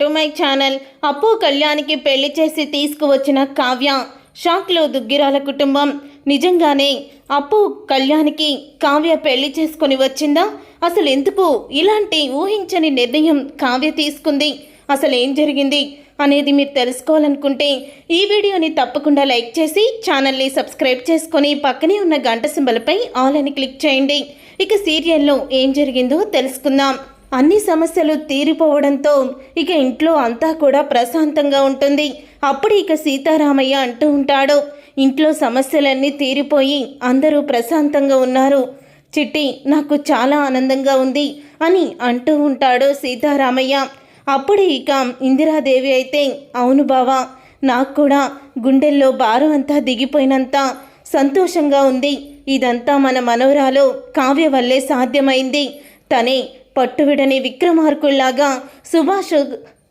To my channel అప్పు కళ్యాణ్కి పెళ్ళి చేసి తీసుకువచ్చిన కావ్య. షాక్లో దుగ్గిరాల కుటుంబం. నిజంగానే అప్పు కళ్యాణ్కి కావ్య పెళ్ళి చేసుకొని వచ్చిందా? అసలు ఎందుకు ఇలాంటి ఊహించని నిర్ణయం కావ్య తీసుకుంది? అసలు ఏం జరిగింది అనేది మీరు తెలుసుకోవాలనుకుంటే ఈ వీడియోని తప్పకుండా లైక్ చేసి ఛానల్ని సబ్స్క్రైబ్ చేసుకొని పక్కనే ఉన్న గంట సింబల్పై ఆల్ అని క్లిక్ చేయండి. ఇక సీరియల్లో ఏం జరిగిందో తెలుసుకుందాం. అన్ని సమస్యలు తీరిపోవడంతో ఇక ఇంట్లో అంతా కూడా ప్రశాంతంగా ఉంటుంది. అప్పుడు ఇక సీతారామయ్య అంటూ ఉంటాడు ఇంట్లో సమస్యలన్నీ తీరిపోయి అందరూ ప్రశాంతంగా ఉన్నారు. చిట్టి నాకు చాలా ఆనందంగా ఉంది అని అంటూ ఉంటాడు సీతారామయ్య. అప్పుడు ఇక ఇందిరాదేవి అయితే అవును బావా నాకు కూడా గుండెల్లో భారం అంతా దిగిపోయినంత సంతోషంగా ఉంది. ఇదంతా మన మనవరాలు కావ్య వల్లే సాధ్యమైంది. తనే పట్టువిడని విక్రమార్కుల్లాగా సుభాష్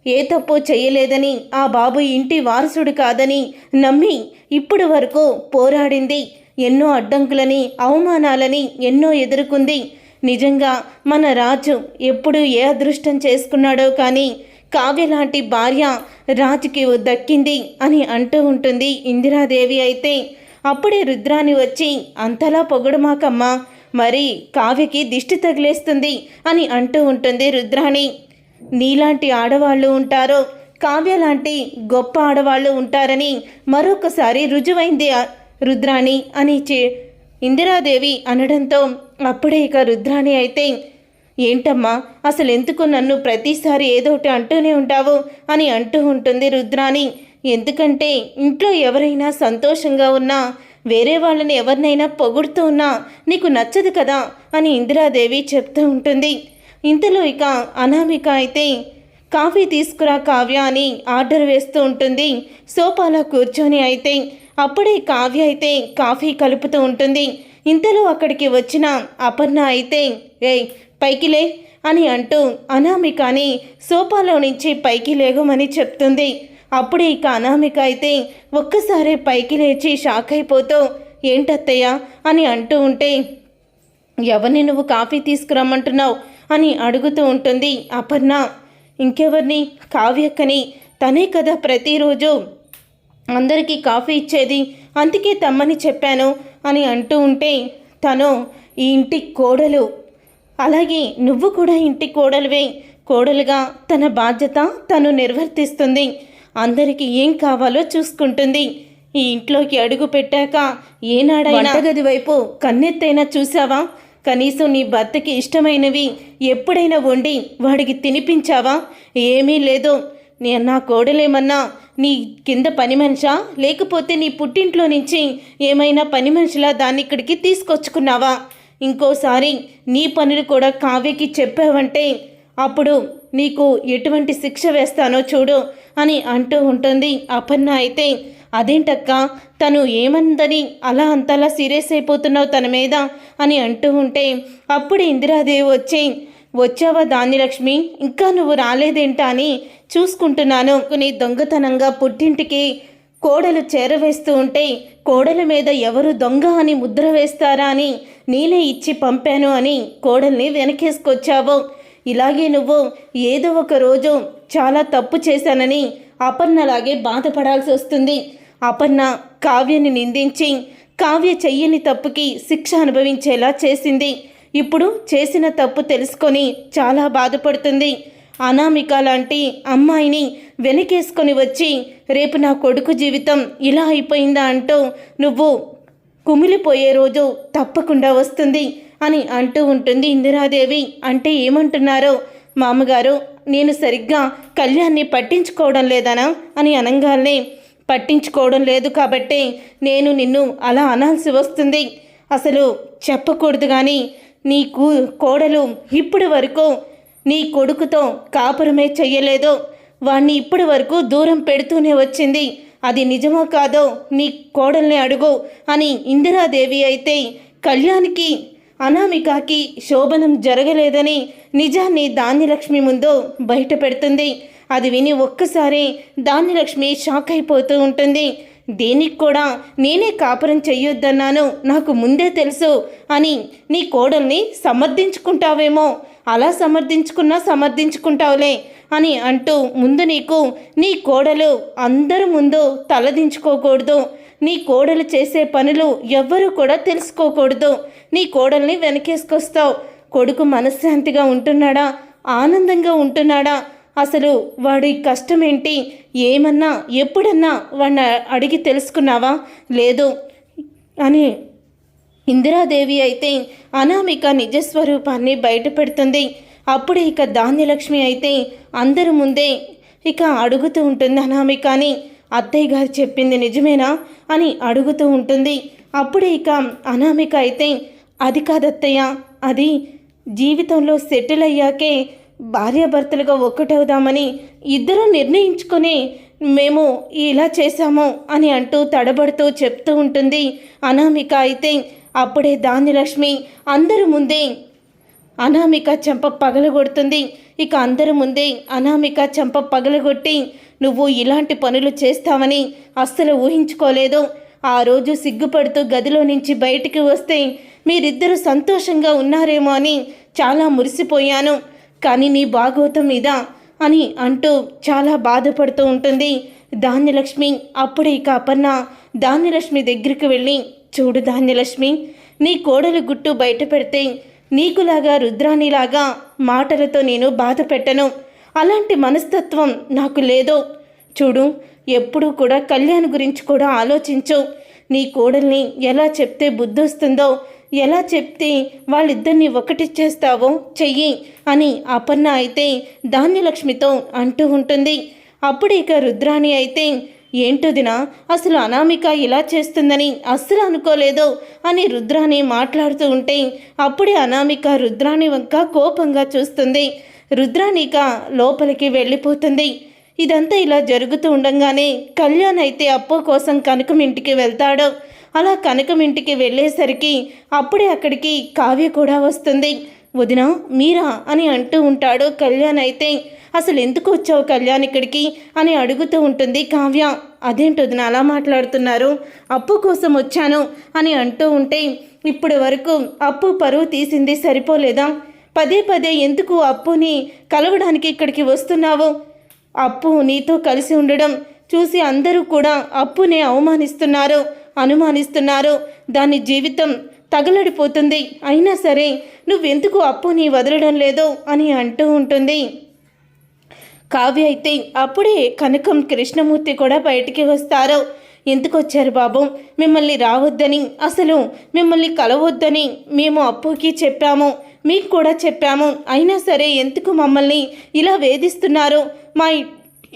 ఏ తప్పు చేయలేదని ఆ బాబు ఇంటి వారసుడు కాదని నమ్మి ఇప్పటి వరకు పోరాడింది. ఎన్నో అడ్డంకులని అవమానాలని ఎన్నో ఎదుర్కొంది. నిజంగా మన రాజు ఎప్పుడు ఏ అదృష్టం చేసుకున్నాడో కానీ కావ్య లాంటి భార్య రాజుకి దక్కింది అని అంటూ ఉంటుంది ఇందిరాదేవి అయితే. అప్పుడే రుద్రాని వచ్చి అంతలా పొగడుమాకమ్మా మరి కావ్యకి దిష్టి తగిలేస్తుంది అని అంటూ ఉంటుంది రుద్రాణి. నీలాంటి ఆడవాళ్ళు ఉంటారో. కావ్య లాంటి గొప్ప ఆడవాళ్ళు ఉంటారని మరొకసారి రుజువైంది రుద్రాణి అని చే- ఇందిరాదేవి అనడంతో అప్పుడే ఇక రుద్రాణి అయితే ఏంటమ్మా అసలు ఎందుకు నన్ను ప్రతిసారి ఏదోటి అంటూనే ఉంటావు? అని అంటూ ఉంటుంది రుద్రాణి. ఎందుకంటే ఇంట్లో ఎవరైనా సంతోషంగా ఉన్నా వేరే వాళ్ళని ఎవరినైనా పొగుడుతూ ఉన్నా నీకు నచ్చదు కదా అని ఇందిరాదేవి చెప్తూ ఉంటుంది. ఇంతలో ఇక అనామిక అయితే కాఫీ తీసుకురా కావ్య అని ఆర్డర్ వేస్తూ ఉంటుంది. సోఫాలో కూర్చొని అయితే అప్పుడే కావ్య అయితే కాఫీ కలుపుతూ ఉంటుంది. ఇంతలో అక్కడికి వచ్చిన అపర్ణ అయితే ఏయ్ పైకి లే అని అంటూ అనామికని సోఫాలో నుంచి పైకి లేగమని చెప్తుంది. అప్పుడే ఇక అనామిక అయితే ఒక్కసారి పైకి లేచి షాక్ అయిపోతూ ఏంటత్తయ్య? అని అంటూ ఉంటే ఎవరిని నువ్వు కాఫీ తీసుకురమ్మంటున్నావు? అని అడుగుతూ ఉంటుంది అపర్ణ. ఇంకెవరిని? కావ్యక్కని? తనే కదా ప్రతిరోజు అందరికీ కాఫీ ఇచ్చేది. అందుకే తమ్మని చెప్పాను అని అంటూ ఉంటే తను ఈ ఇంటి కోడలు. అలాగే నువ్వు కూడా ఇంటి కోడలువే. కోడలుగా తన బాధ్యత తను నిర్వర్తిస్తుంది. అందరికీ ఏం కావాలో చూసుకుంటుంది. ఈ ఇంట్లోకి అడుగు పెట్టాక ఏనాడైనా గది వైపు కన్నెత్తైనా చూసావా కనీసం నీ భర్తకి ఇష్టమైనవి ఎప్పుడైనా వండి వాడికి తినిపించావా? ఏమీ లేదు. నే నా కోడలేమన్నా? నీ కింద పని మనిషా? లేకపోతే నీ పుట్టింట్లో నుంచి ఏమైనా పని మనిషిలా దాన్ని ఇక్కడికి తీసుకొచ్చుకున్నావా? ఇంకోసారి నీ పనులు కూడా కావ్యకి చెప్పావంటే అప్పుడు నీకు ఎటువంటి శిక్ష వేస్తానో చూడు అని అంటూ ఉంటుంది. అపర్ణ అయితే అదేంటక్క? తను ఏమందని అలా అంతలా సీరియస్ అయిపోతున్నావు తన మీద? అని అంటూ ఉంటే అప్పుడు ఇందిరాదేవి వచ్చి వచ్చావా దానిలక్ష్మి ఇంకా నువ్వు రాలేదేంటా అని చూసుకుంటున్నాను. నీ దొంగతనంగా పుట్టింటికి కోడలు చేరవేస్తూ ఉంటే కోడల మీద ఎవరు దొంగ అని ముద్ర వేస్తారా అని నేనే ఇచ్చి పంపాను అని కోడల్ని వెనకేసుకొచ్చావు. ఇలాగే నువ్వు ఏదో ఒక రోజు చాలా తప్పు చేశానని అపర్ణలాగే బాధపడాల్సి వస్తుంది. అపర్ణ కావ్యని నిందించి కావ్య చెయ్యని తప్పుకి శిక్ష అనుభవించేలా చేసింది. ఇప్పుడు చేసిన తప్పు తెలుసుకొని చాలా బాధపడుతుంది. అనామిక లాంటి అమ్మాయిని వెనకేసుకొని వచ్చి రేపు నా కొడుకు జీవితం ఇలా అయిపోయిందా? అంటూ నువ్వు కుమిలిపోయే రోజు తప్పకుండా వస్తుంది. అని అంటూ ఉంటుంది ఇందిరాదేవి. అంటే ఏమంటున్నారో? మామగారు నేను సరిగ్గా కళ్యాణ్ని పట్టించుకోవడం లేదనా? అని అనగానే పట్టించుకోవడం లేదు కాబట్టే నేను నిన్ను అలా అనాల్సి వస్తుంది. అసలు చెప్పకూడదు కానీ నీ కూ కోడలు ఇప్పటి వరకు నీ కొడుకుతో కాపురమే చెయ్యలేదు. వాణ్ణి ఇప్పటి వరకు దూరం పెడుతూనే వచ్చింది. అది నిజమో కాదో నీ కోడల్ని అడుగు అని ఇందిరాదేవి అయితే కళ్యాణ్కి అనామికకి శోభనం జరగలేదని నిజాన్ని ధాన్యలక్ష్మి ముందు బయట పెడుతుంది అది విని ఒక్కసారి ధాన్యలక్ష్మి షాక్ అయిపోతూ ఉంటుంది. దీనికి కూడా నేనే కాపురం చెయ్యొద్దన్నాను. నాకు ముందే తెలుసు అని నీ కోడల్ని సమర్థించుకుంటావేమో. అలా సమర్థించుకున్నా సమర్థించుకుంటావులే అని అంటూ ముందు నీకు నీ కోడలు అందరి ముందు తలదించుకోకూడదు. నీ కోడలు చేసే పనులు ఎవ్వరూ కూడా తెలుసుకోకూడదు. నీ కోడల్ని వెనకేసుకొస్తావు. కొడుకు మనశ్శాంతిగా ఉంటున్నాడా? ఆనందంగా ఉంటున్నాడా? అసలు వాడి కష్టం ఏంటి ఏమన్నా ఎప్పుడన్నా వాడిని అడిగి తెలుసుకున్నావా? లేదు. అని ఇందిరాదేవి అయితే అనామిక నిజస్వరూపాన్ని బయటపెడుతుంది. అప్పుడు ఇక ధాన్యలక్ష్మి అయితే అందరి ముందే ఇక అడుగుతూ ఉంటుంది అనామికని. అత్తయ్య గారు చెప్పింది నిజమేనా అని అడుగుతూ ఉంటుంది. అప్పుడే ఇక అనామిక అయితే అది కాదత్తయ్య అది జీవితంలో సెటిల్ అయ్యాకే భార్యాభర్తలుగా ఒక్కటవుదామని ఇద్దరూ నిర్ణయించుకొని మేము ఇలా చేశాము అని అంటూ తడబడుతూ చెప్తూ ఉంటుంది అనామిక అయితే. అప్పుడే దానిలక్ష్మి అందరి ముందే అనామిక చెంప పగలగొడుతుంది. ఇక అందరి ముందే అనామిక చెంప పగలగొట్టి నువ్వు ఇలాంటి పనులు చేస్తావని అస్సలు ఊహించుకోలేదు. ఆ రోజు సిగ్గుపడుతూ గదిలో నుంచి బయటికి వస్తే మీరిద్దరూ సంతోషంగా ఉన్నారేమో అని చాలా మురిసిపోయాను. కానీ నీ భాగవతం మీద అని అంటూ చాలా బాధపడుతూ ఉంటుంది ధాన్యలక్ష్మి. అప్పుడే ఇక అపర్ణ ధాన్యలక్ష్మి దగ్గరికి వెళ్ళి చూడు ధాన్యలక్ష్మి నీ కోడలు గుట్టు బయట పెడితే నీకులాగా రుద్రాణిలాగా మాటలతో నేను బాధ పెట్టను. అలాంటి మనస్తత్వం నాకు లేదో. చూడు ఎప్పుడూ కూడా కళ్యాణ్ గురించి కూడా ఆలోచించు. నీ కోడల్ని ఎలా చెప్తే బుద్ధొస్తుందో ఎలా చెప్తే వాళ్ళిద్దరిని ఒకటి చేస్తావో చెయ్యి అని అపర్ణ అయితే ధాన్యలక్ష్మితో అంటూ ఉంటుంది. అప్పుడు ఇక రుద్రాణి అయితే ఏంటోదినా? అసలు అనామిక ఇలా చేస్తుందని అస్సలు అనుకోలేదు అని రుద్రాణి మాట్లాడుతూ ఉంటే అప్పుడే అనామిక రుద్రాని వంక కోపంగా చూస్తుంది. రుద్రానిక లోపలికి వెళ్ళిపోతుంది. ఇదంతా ఇలా జరుగుతూ ఉండగానే కళ్యాణ్ అయితే అప్పు కోసం కనకం ఇంటికి వెళ్తాడు. అలా కనకం ఇంటికి వెళ్ళేసరికి అప్పుడే అక్కడికి కావ్య కూడా వస్తుంది. వదిన మీరా? అని అంటూ ఉంటాడు కళ్యాణ్ అయితే. అసలు ఎందుకు వచ్చావు కళ్యాణ్ ఇక్కడికి? అని అడుగుతూ ఉంటుంది కావ్య. అదేంటి వదిన అలా మాట్లాడుతున్నారు? అప్పు కోసం వచ్చాను అని అంటూ ఉంటే ఇప్పటి వరకు అప్పు పరువు తీసింది సరిపోలేదా? పదే పదే ఎందుకు అప్పుని కలవడానికి ఇక్కడికి వస్తున్నావు? అప్పు నీతో కలిసి ఉండడం చూసి అందరూ కూడా అప్పునే అవమానిస్తున్నారు అనుమానిస్తున్నారు. దాని జీవితం తగలడిపోతుంది. అయినా సరే నువ్వెందుకు అప్పుని వదలడం లేదు అని అంటూ ఉంటుంది. కావ్య అయితే అప్పుడే కనకం కృష్ణమూర్తి కూడా బయటికి వస్తారు. ఎందుకు వచ్చారు బాబు? మిమ్మల్ని రావద్దని అసలు మిమ్మల్ని కలవద్దని మేము అప్పుకి చెప్పాము. మీకు కూడా చెప్పాము. అయినా సరే ఎందుకు మమ్మల్ని ఇలా వేధిస్తున్నారు? మా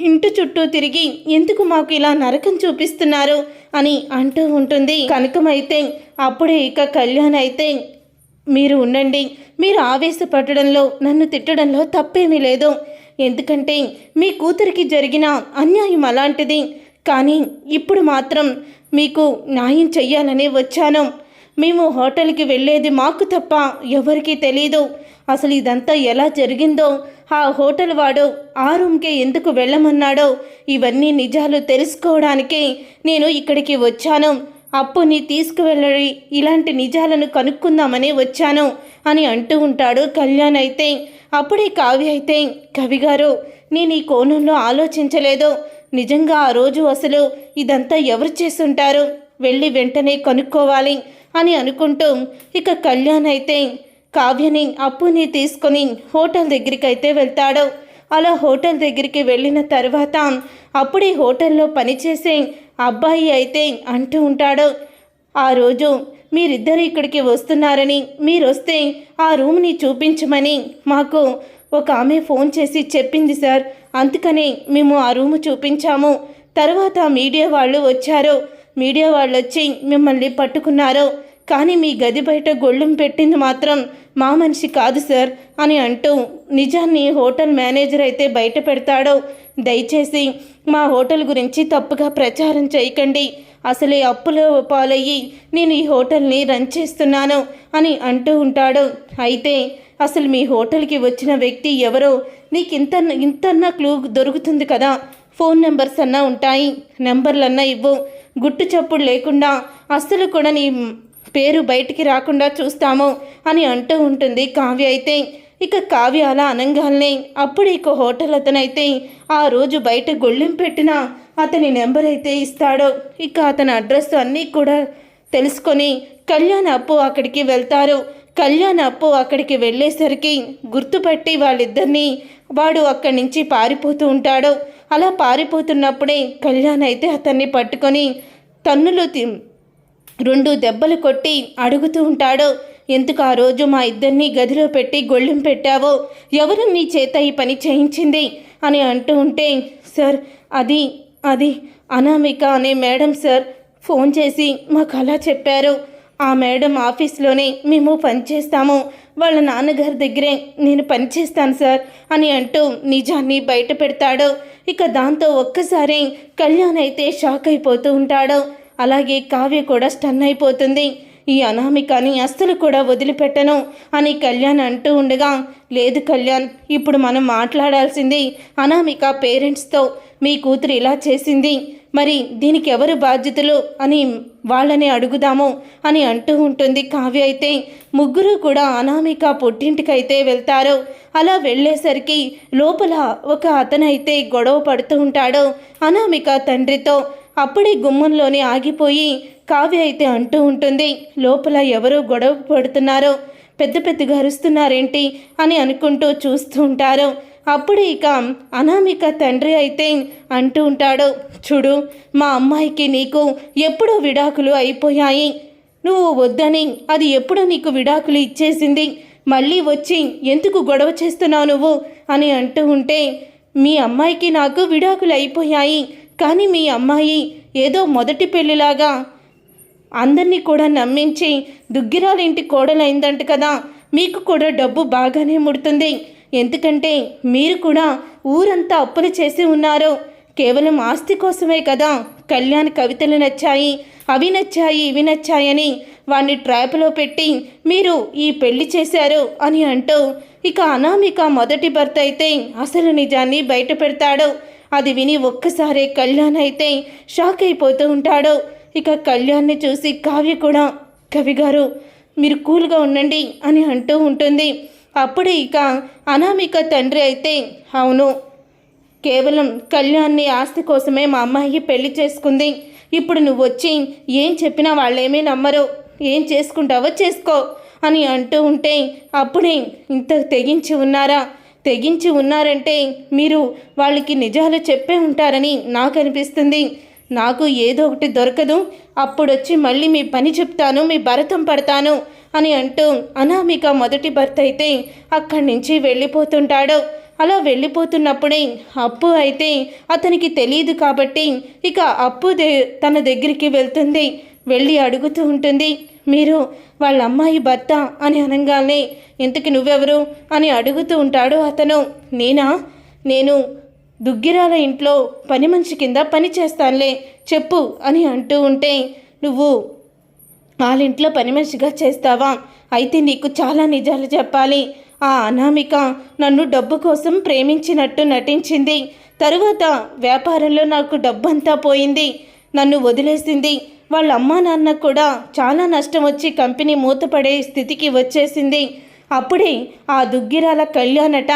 ఇంటి చుట్టూ తిరిగి ఎందుకు మాకు ఇలా నరకం చూపిస్తున్నారు అని అంటూ ఉంటుంది. కనకమైతే అప్పుడే ఇక కళ్యాణ్ అయితే మీరు ఉండండి. మీరు ఆవేశపడడంలో నన్ను తిట్టడంలో తప్పేమీ లేదు. ఎందుకంటే మీ కూతురికి జరిగిన అన్యాయం అలాంటిది. కానీ ఇప్పుడు మాత్రం మీకు న్యాయం చెయ్యాలని వచ్చాను. మేము హోటల్కి వెళ్ళేది మాకు తప్ప ఎవరికీ తెలీదు. అసలు ఇదంతా ఎలా జరిగిందో ఆ హోటల్ వాడు ఆ రూమ్కే ఎందుకు వెళ్ళమన్నాడో ఇవన్నీ నిజాలు తెలుసుకోవడానికి నేను ఇక్కడికి వచ్చాను. అప్పుని తీసుకువెళ్ళి ఇలాంటి నిజాలను కనుక్కుందామని వచ్చాను అని అంటూ ఉంటాడు కళ్యాణ్ అయితే. అప్పుడే కావ్య అయితే కవి గారు నేను ఈ కోణంలో ఆలోచించలేదు. నిజంగా ఆ రోజు అసలు ఇదంతా ఎవరు చేస్తుంటారు? వెళ్ళి వెంటనే కనుక్కోవాలి. అని అనుకుంటూ ఇక కళ్యాణ్ అయితే కావ్యని అప్పుని తీసుకొని హోటల్ దగ్గరికి అయితే వెళ్తాడు. అలా హోటల్ దగ్గరికి వెళ్ళిన తర్వాత అప్పుడే హోటల్లో పనిచేసే అబ్బాయి అయితే అంటూ ఉంటాడు ఆ రోజు మీరిద్దరు ఇక్కడికి వస్తున్నారని మీరు వస్తే ఆ రూమ్ని చూపించమని మాకు ఒక ఆమె ఫోన్ చేసి చెప్పింది సార్. అందుకని మేము ఆ రూము చూపించాము. తర్వాత మీడియా వాళ్ళు వచ్చారు. మీడియా వాళ్ళు వచ్చి మిమ్మల్ని పట్టుకున్నారు. కానీ మీ గది బయట గొళ్ళెం పెట్టింది మాత్రం మా మనిషి కాదు సార్ అని అంటూ నిజాన్ని హోటల్ మేనేజర్ అయితే బయట పెడతాడు. దయచేసి మా హోటల్ గురించి తప్పుగా ప్రచారం చేయకండి. అసలే అప్పులో పాలయ్యి నేను ఈ హోటల్ని రన్ చేస్తున్నాను అని అంటూ ఉంటాడు. అయితే అసలు మీ హోటల్కి వచ్చిన వ్యక్తి ఎవరో నీకు ఇంత ఇంతన్నా క్లూ దొరుకుతుంది కదా. ఫోన్ నెంబర్స్ అన్నా ఉంటాయి. నెంబర్లన్నా ఇవ్వు. గుట్టు చప్పుడు లేకుండా అస్సలు కూడా నీ పేరు బయటికి రాకుండా చూస్తాము అని అంటూ ఉంటుంది కావ్య అయితే. ఇక కావ్య అలా అనంగాల్నే అప్పుడు ఇక హోటల్ అతనైతే ఆ రోజు బయట గొళ్ళెం పెట్టిన అతని నెంబర్ అయితే ఇస్తాడో. ఇక అతని అడ్రస్ అన్నీ కూడా తెలుసుకొని కళ్యాణ్ అప్పు అక్కడికి వెళ్తారు. కళ్యాణ్ అప్పు అక్కడికి వెళ్ళేసరికి గుర్తుపట్టి వాళ్ళిద్దరినీ వాడు అక్కడి నుంచి పారిపోతూ ఉంటాడు. అలా పారిపోతున్నప్పుడే కళ్యాణ్ అయితే అతన్ని పట్టుకొని తన్నులు తి- రెండు దెబ్బలు కొట్టి అడుగుతూ ఉంటాడు. ఎందుకు ఆ రోజు మా ఇద్దరిని గదిలో పెట్టి గొళ్ళెం పెట్టావో? ఎవరు మీ చేత ఈ పని చేయించింది? అని అంటూ ఉంటే సార్ అది అది అనామిక అనే మేడం సార్ ఫోన్ చేసి మాకు అలా చెప్పారు. ఆ మేడం ఆఫీస్లోనే మేము పనిచేస్తాము. వాళ్ళ నాన్నగారి దగ్గరే నేను పనిచేస్తాను సార్ అని అంటూ నిజాన్ని బయట పెడతాడు. ఇక దాంతో ఒక్కసారి కళ్యాణ్ అయితే షాక్ అయిపోతూ ఉంటాడు. అలాగే కావ్య కూడా స్టన్ అయిపోతుంది. ఈ అనామికని అస్సలు కూడా వదిలిపెట్టను అని కళ్యాణ్ అంటూ ఉండగా లేదు కళ్యాణ్ ఇప్పుడు మనం మాట్లాడాల్సింది అనామిక పేరెంట్స్తో మీ కూతురు ఇలా చేసింది. మరి దీనికి ఎవరు బాధ్యతలు అని వాళ్ళని అడుగుదాము అని అంటూ ఉంటుంది. కావ్య అయితే ముగ్గురు కూడా అనామిక పుట్టింటికైతే వెళ్తారు. అలా వెళ్ళేసరికి లోపల ఒక అతనైతే గొడవ పడుతూ ఉంటాడు. అనామిక తండ్రితో అప్పుడే గుమ్మంలోనే ఆగిపోయి కావ్య అయితే అంటూ ఉంటుంది లోపల ఎవరో గొడవ పడుతున్నారో? పెద్ద పెద్దగా అరుస్తున్నారేంటి? అని అనుకుంటూ చూస్తూ ఉంటారు. అప్పుడు ఇక అనామిక తండ్రి అయితే అంటూ ఉంటాడు చూడు మా అమ్మాయికి నీకు ఎప్పుడో విడాకులు అయిపోయాయి. నువ్వు వద్దని అది ఎప్పుడో నీకు విడాకులు ఇచ్చేసింది. మళ్ళీ వచ్చి ఎందుకు గొడవ చేస్తున్నావు నువ్వు? అని అంటూ ఉంటే మీ అమ్మాయికి నాకు విడాకులు అయిపోయాయి. కానీ మీ అమ్మాయి ఏదో మొదటి పెళ్ళిలాగా అందరినీ కూడా నమ్మించి దుగ్గిరాలింటి కోడలైందంట కదా. మీకు కూడా డబ్బు బాగానే ముడుతుంది. ఎందుకంటే మీరు కూడా ఊరంతా అప్పులు చేసి ఉన్నారు. కేవలం ఆస్తి కోసమే కదా కళ్యాణ్ కవితలు నచ్చాయి అవి నచ్చాయి ఇవి నచ్చాయని వాణ్ణి ట్రాప్లో పెట్టి మీరు ఈ పెళ్ళి చేశారు అని అంటూ ఇక అనామిక మొదటి భర్త అయితే అసలు నిజాన్ని బయట పెడతాడు. అది విని ఒక్కసారే కళ్యాణ్ అయితే షాక్ అయిపోతూ ఉంటాడు. ఇక కళ్యాణ్ని చూసి కావ్య కూడా కవిగారు మీరు కూల్గా ఉండండి అని అంటూ ఉంటుంది. అప్పుడు ఇక అనామిక తండ్రి అయితే అవును కేవలం కళ్యాణ్ని ఆస్తి కోసమే మా అమ్మాయి పెళ్ళి చేసుకుంది. ఇప్పుడు నువ్వు వచ్చి ఏం చెప్పినా వాళ్ళేమీ నమ్మరు. ఏం చేసుకుంటావో చేసుకో అని అంటూ ఉంటే అప్పుడే ఇంత తెగించి ఉన్నారా? తెగించి ఉన్నారంటే మీరు వాళ్ళకి నిజాలు చెప్పే ఉంటారని నాకు అనిపిస్తుంది. నాకు ఏదో ఒకటి దొరకదు. అప్పుడొచ్చి మళ్ళీ మీ పని చెప్తాను మీ భరతం పడతాను. అని అంటూ అనామిక మొదటి భర్త అయితే అక్కడి నుంచి వెళ్ళిపోతుంటాడు. అలా వెళ్ళిపోతున్నప్పుడే అప్పు అయితే అతనికి తెలియదు కాబట్టి ఇక అప్పు దే తన దగ్గరికి వెళ్తుంది. వెళ్ళి అడుగుతూ ఉంటుంది. మీరు వాళ్ళ అమ్మాయి భర్త అని అనగానే ఇంతకి నువ్వెవరు? అని అడుగుతూ ఉంటాడు అతను. నేనా? నేను దుగ్గిరాల ఇంట్లో పని మనిషి కింద పని చేస్తానులే చెప్పు అని అంటూ ఉంటే నువ్వు వాళ్ళింట్లో పని మనిషిగా చేస్తావా? అయితే నీకు చాలా నిజాలు చెప్పాలి. ఆ అనామిక నన్ను డబ్బు కోసం ప్రేమించినట్టు నటించింది. తరువాత వ్యాపారంలో నాకు డబ్బంతా పోయింది. నన్ను వదిలేసింది. వాళ్ళ అమ్మా నాన్న కూడా చాలా నష్టం వచ్చి కంపెనీ మూతపడే స్థితికి వచ్చేసింది. అప్పుడే ఆ దుగ్గిరాల కళ్యాణట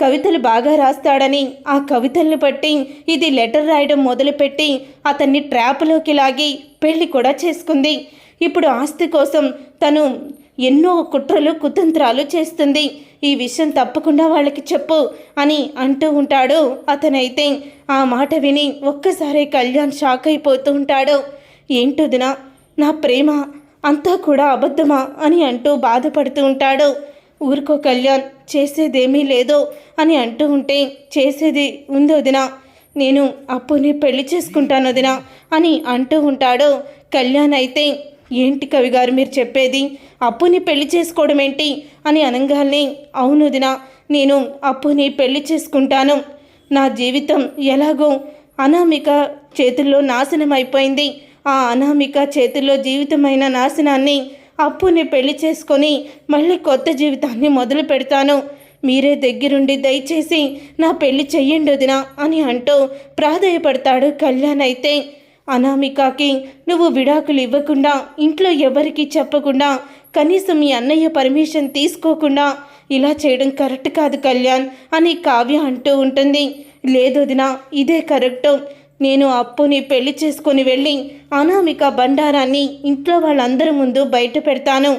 కవితలు బాగా రాస్తాడని ఆ కవితల్ని బట్టి ఇది లెటర్ రాయడం మొదలుపెట్టి అతన్ని ట్రాప్లోకి లాగి పెళ్ళి కూడా చేసుకుంది. ఇప్పుడు ఆస్తి కోసం తను ఎన్నో కుట్రలు కుతంత్రాలు చేస్తుంది. ఈ విషయం తప్పకుండా వాళ్ళకి చెప్పు అని అంటూ ఉంటాడు. అతనైతే ఆ మాట విని ఒక్కసారి కళ్యాణ్ షాక్ అయిపోతూ ఉంటాడు. ఏంటొదినా నా ప్రేమ అంతా కూడా అబద్ధమా? అని అంటూ బాధపడుతూ ఉంటాడు. ఊరుకో కళ్యాణ్ చేసేదేమీ లేదో అని అంటూ ఉంటే చేసేది ఉంది వదినా. నేను అప్పుని పెళ్ళి చేసుకుంటాను వదినా అని అంటూ ఉంటాడు కళ్యాణ్ అయితే. ఏంటి కవి గారు మీరు చెప్పేది? అప్పుని పెళ్ళి చేసుకోవడం ఏంటి? అని అనగానే అవును వదినా నేను అప్పుని పెళ్ళి చేసుకుంటాను. నా జీవితం ఎలాగో అనామిక చేతుల్లో నాశనం అయిపోయింది ఆ అనామిక చేతుల్లో జీవితమైన నాశనాన్ని అప్పుని పెళ్ళి చేసుకొని మళ్ళీ కొత్త జీవితాన్ని మొదలు పెడతాను. మీరే దగ్గరుండి దయచేసి నా పెళ్ళి చెయ్యండి వదినా అని అంటూ ప్రాధాయపడతాడు కళ్యాణ్ అయితే. అనామికాకి నువ్వు విడాకులు ఇవ్వకుండా ఇంట్లో ఎవరికి చెప్పకుండా కనీసం మీ అన్నయ్య పర్మిషన్ తీసుకోకుండా ఇలా చేయడం కరెక్ట్ కాదు కళ్యాణ్ అని కావ్య అంటూ ఉంటుంది. లేదు ఇదే కరెక్టు. నేను అప్పుని పెళ్ళి చేసుకొని వెళ్ళి అనామిక బండారాన్ని ఇంట్లో వాళ్ళందరి ముందు బయట పెడతాను.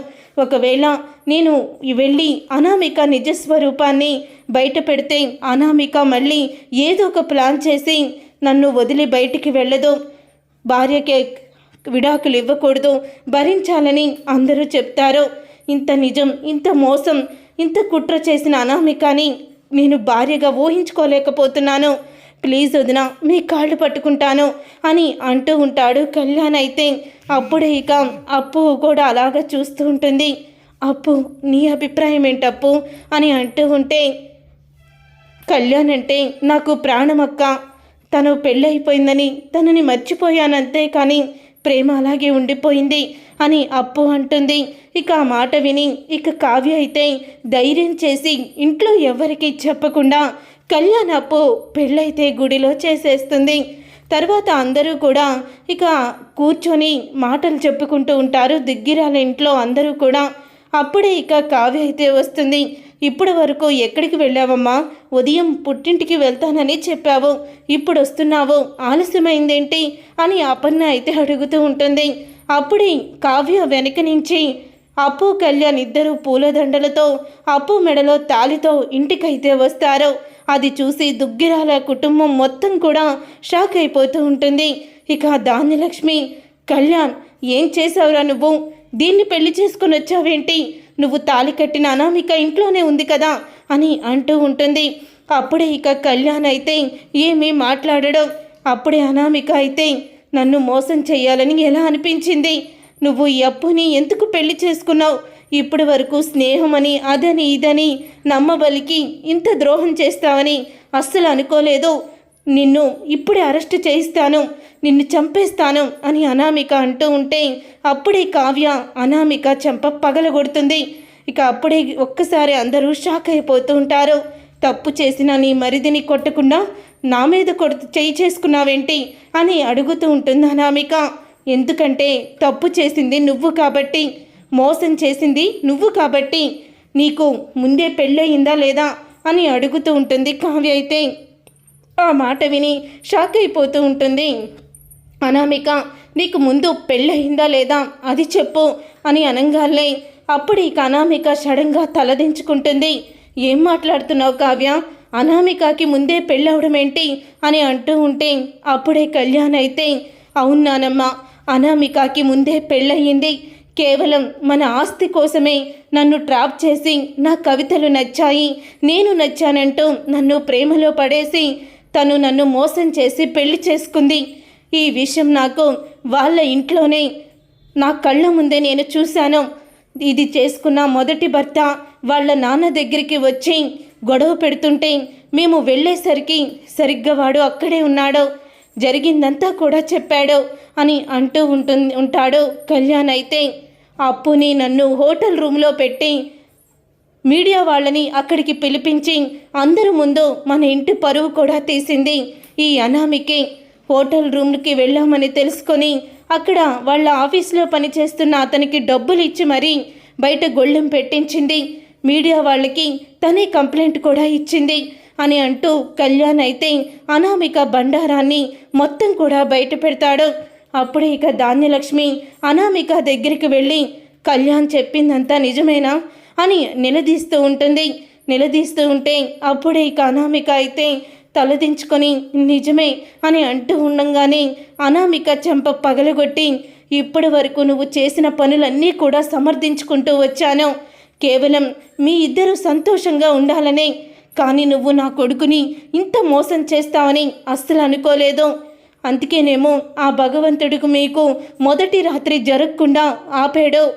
ఒకవేళ నేను వెళ్ళి అనామిక నిజస్వరూపాన్ని బయట పెడితే అనామిక మళ్ళీ ఏదో ఒక ప్లాన్ చేసి నన్ను వదిలి బయటికి వెళ్ళదు. భార్యకే విడాకులు ఇవ్వకూడదు. భరించాలని అందరూ చెప్తారు. ఇంత నిజం ఇంత మోసం ఇంత కుట్ర చేసిన అనామికని నేను భార్యగా ఊహించుకోలేకపోతున్నాను. ప్లీజ్ వదిన మీ కాళ్ళు పట్టుకుంటాను అని అంటూ ఉంటాడు కళ్యాణ్ అయితే అప్పుడే ఇక అప్పు కూడా అలాగా చూస్తూ ఉంటుంది. అప్పు నీ అభిప్రాయం ఏంటప్పు అని అంటూ ఉంటే కళ్యాణ్ అంటే నాకు ప్రాణమక్క తను పెళ్ళైపోయిందని తనని మర్చిపోయానంతే కానీ ప్రేమ అలాగే ఉండిపోయింది అని అప్పు అంటుంది. ఇక ఆ మాట విని ఇక కావ్య అయితే ధైర్యం చేసి ఇంట్లో ఎవరికి చెప్పకుండా కళ్యాణపు అప్పు పెళ్ళైతే గుడిలో చేసేస్తుంది. తర్వాత అందరూ కూడా ఇక కూర్చొని మాటలు చెప్పుకుంటూ ఉంటారు. దిగ్గిరాల ఇంట్లో అందరూ కూడా. అప్పుడే ఇక కావ్య అయితే వస్తుంది. ఇప్పటి వరకు ఎక్కడికి వెళ్ళావమ్మా? ఉదయం పుట్టింటికి వెళ్తానని చెప్పావు. ఇప్పుడు వస్తున్నావు. ఆలస్యమైందేంటి? అని అపర్ణ అయితే అడుగుతూ ఉంటుంది. అప్పుడే కావ్య వెనక నుంచి అప్పు కళ్యాణ్ ఇద్దరు పూలదండలతో అప్పు మెడలో తాలితో ఇంటికైతే వస్తారు. అది చూసి దుగ్గిరాల కుటుంబం మొత్తం కూడా షాక్ అయిపోతూ ఉంటుంది. ఇక ధాన్యలక్ష్మి కళ్యాణ్ ఏం చేసావురా నువ్వు? దీన్ని పెళ్ళి చేసుకుని వచ్చావేంటి? నువ్వు తాలి కట్టిన అనామిక ఇంట్లోనే ఉంది కదా? అని అంటూ ఉంటుంది. అప్పుడే ఇక కళ్యాణ్ అయితే ఏమీ మాట్లాడడం. అప్పుడే అనామిక అయితే నన్ను మోసం చేయాలని ఎలా అనిపించింది? నువ్వు ఈ అప్పుని ఎందుకు పెళ్ళి చేసుకున్నావు? ఇప్పటి వరకు స్నేహమని అదని ఇదని నమ్మబలికి ఇంత ద్రోహం చేస్తావని అస్సలు అనుకోలేదు. నిన్ను ఇప్పుడే అరెస్ట్ చేయిస్తాను నిన్ను చంపేస్తాను అని అనామిక అంటూ ఉంటే అప్పుడే కావ్య అనామిక చెంప పగలగొడుతుంది. ఇక అప్పుడే ఒక్కసారి అందరూ షాక్ అయిపోతూ ఉంటారు. తప్పు చేసిన నీ మరిదిని కొట్టకుండా నా మీద కొడుతు చేయి చేసుకున్నావేంటి అని అడుగుతూ ఉంటుంది అనామిక. ఎందుకంటే తప్పు చేసింది నువ్వు కాబట్టి మోసం చేసింది నువ్వు కాబట్టి నీకు ముందే పెళ్ళయిందా లేదా అని అడుగుతూ ఉంటుంది కావ్య అయితే. ఆ మాట విని షాక్ అయిపోతూ ఉంటుంది. అనామిక నీకు ముందు పెళ్ళయిందా లేదా? అది చెప్పు అని అనంగానే అప్పుడు ఇక అనామిక సడన్గా తలదించుకుంటుంది. ఏం మాట్లాడుతున్నావు కావ్య? అనామికకి ముందే పెళ్ళవడం ఏంటి అని అంటూ ఉంటే అప్పుడే కళ్యాణ్ అయితే అవునానమ్మా అనామికకి ముందే పెళ్ళయింది కేవలం మన ఆస్తి కోసమే నన్ను ట్రాప్ చేసి నా కవితలు నచ్చాయి. నేను నచ్చానంటూ నన్ను ప్రేమలో పడేసి తను నన్ను మోసం చేసి పెళ్ళి చేసుకుంది. ఈ విషయం నాకు వాళ్ళ ఇంట్లోనే నా కళ్ళ ముందే నేను చూశాను. ఇది చేసుకున్న మొదటి భర్త వాళ్ళ నాన్న దగ్గరికి వచ్చి గొడవ పెడుతుంటే మేము వెళ్ళేసరికి సరిగ్గా వాడు అక్కడే ఉన్నాడు. జరిగిందంతా కూడా చెప్పాడు అని అంటూ ఉంటుంది ఉంటాడు కళ్యాణ్ అయితే. అప్పుని నన్ను హోటల్ రూమ్లో పెట్టి మీడియా వాళ్ళని అక్కడికి పిలిపించి అందరి ముందు మన ఇంటి పరువు కూడా తీసింది ఈ అనామికి. హోటల్ రూమ్కి వెళ్ళామని తెలుసుకొని అక్కడ వాళ్ళ ఆఫీస్లో పనిచేస్తున్న అతనికి డబ్బులు ఇచ్చి మరీ బయట గొళ్ళెం పెట్టించింది. మీడియా వాళ్ళకి తనే కంప్లైంట్ కూడా ఇచ్చింది. అని అంటూ కళ్యాణ్ అయితే అనామిక బండారాన్ని మొత్తం కూడా బయట పెడతాడు. అప్పుడు ఇక ధాన్యలక్ష్మి అనామిక దగ్గరికి వెళ్ళి కళ్యాణ్ చెప్పిందంతా నిజమేనా? అని నిలదీస్తూ ఉంటుంది. నిలదీస్తూ ఉంటే అప్పుడే ఇక అనామిక అయితే తలదించుకొని నిజమే అని అంటూ ఉండంగానే అనామిక చెంప పగలగొట్టి ఇప్పటి వరకు నువ్వు చేసిన పనులన్నీ కూడా సమర్థించుకుంటూ వచ్చాను. కేవలం మీ ఇద్దరు సంతోషంగా ఉండాలనే కానీ నువ్వు నా కొడుకుని ఇంత మోసం చేస్తావని అస్సలు అనుకోలేదు. అందుకేనేమో ఆ భగవంతుడికి మీకు మొదటి రాత్రి జరగకుండా ఆపాడు.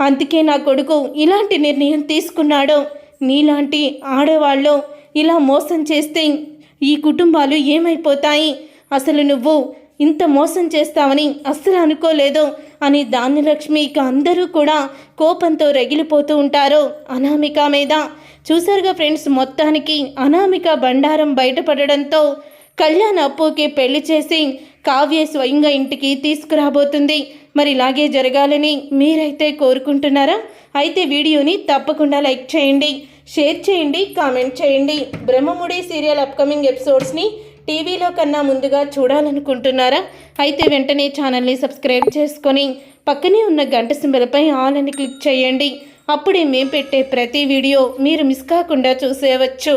అందుకే నా కొడుకు ఇలాంటి నిర్ణయం తీసుకున్నాడు. నీలాంటి ఆడవాళ్ళు ఇలా మోసం చేస్తే ఈ కుటుంబాలు ఏమైపోతాయి? అసలు నువ్వు ఇంత మోసం చేస్తావని అస్సలు అనుకోలేదు. అని ధాన్యలక్ష్మి ఇక అందరూ కూడా కోపంతో రగిలిపోతూ ఉంటారు అనామిక మీద. చూసారుగా ఫ్రెండ్స్ మొత్తానికి అనామిక బండారం బయటపడడంతో కళ్యాణ్ అప్పుకి పెళ్ళి చేసి కావ్య స్వయంగా ఇంటికి తీసుకురాబోతుంది. మరి ఇలాగే జరగాలని మీరైతే కోరుకుంటున్నారా? అయితే వీడియోని తప్పకుండా లైక్ చేయండి షేర్ చేయండి కామెంట్ చేయండి. బ్రహ్మముడి సీరియల్ అప్కమింగ్ ఎపిసోడ్స్ని టీవీలో కన్నా ముందుగా చూడాలనుకుంటున్నారా? అయితే వెంటనే ఛానల్ని సబ్స్క్రైబ్ చేసుకొని పక్కనే ఉన్న గంట సింబలపై ఆల్ అని క్లిక్ చేయండి. అప్పుడే మేము పెట్టే ప్రతి వీడియో మీరు మిస్ కాకుండా చూసేయవచ్చు.